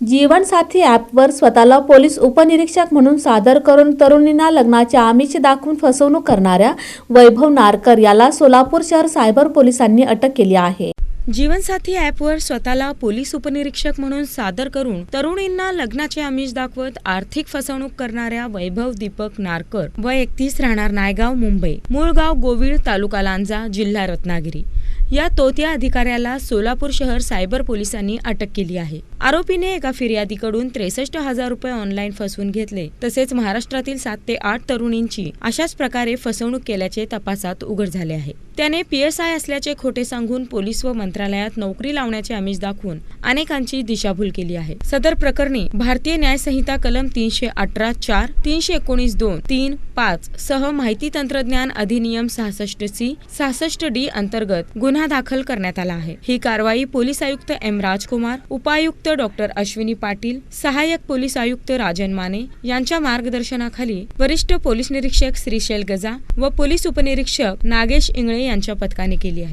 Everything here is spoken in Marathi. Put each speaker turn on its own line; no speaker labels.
जीवनसाथी ॲपवर स्वतःला पोलीस उपनिरीक्षक म्हणून सादर करून तरुणींना लग्नाचे आमिष दाखवून फसवणूक करणाऱ्या वैभव नारकर याला सोलापूर शहर सायबर पोलिसांनी अटक केली आहे.
जीवनसाथी ॲपवर स्वतःला पोलीस उपनिरीक्षक म्हणून सादर करून तरुणींना लग्नाचे आमिष दाखवत आर्थिक फसवणूक करणाऱ्या वैभव दीपक नारकर व एकतीस राहणार नायगाव मुंबई. मूळ गाव गोविळ तालुका लांजा जिल्हा रत्नागिरी. या तोत्या अधिकाऱ्याला सोलापूर शहर सायबर पोलिसांनी अटक केली आहे. आरोपीने एका फिर्यादीकडून त्रेसष्ट हजार रुपये ऑनलाईन फसवून घेतले. तसेच महाराष्ट्रातील सात ते आठ तरुणींची अशाच प्रकारे फसवणूक केल्याचे तपासात उघड झाले आहे. त्याने पीएसआय असल्याचे खोटे सांगून पोलीस व मंत्रालयात नोकरी लावण्याचे आमिष दाखवून अनेकांची दिशाभूल केली आहे. सदर प्रकरणी भारतीय न्यायसंहिता कलम तीनशे अठरा चार तीनशे एकोणीस दोन तीन पाच सह माहिती तंत्रज्ञान अधिनियम सहासष्ट सी सहासष्ट डी अंतर्गत गुन्हा दाखल करण्यात आला आहे. ही कारवाई पोलीस आयुक्त एम राजकुमार उपायुक्त डॉक्टर अश्विनी पाटील सहाय्यक पोलीस आयुक्त राजन माने यांच्या मार्गदर्शनाखाली वरिष्ठ पोलीस निरीक्षक श्रीशैल गजा व पोलीस उपनिरीक्षक नागेश इंगळे यांच्या पथकाने केली आहे.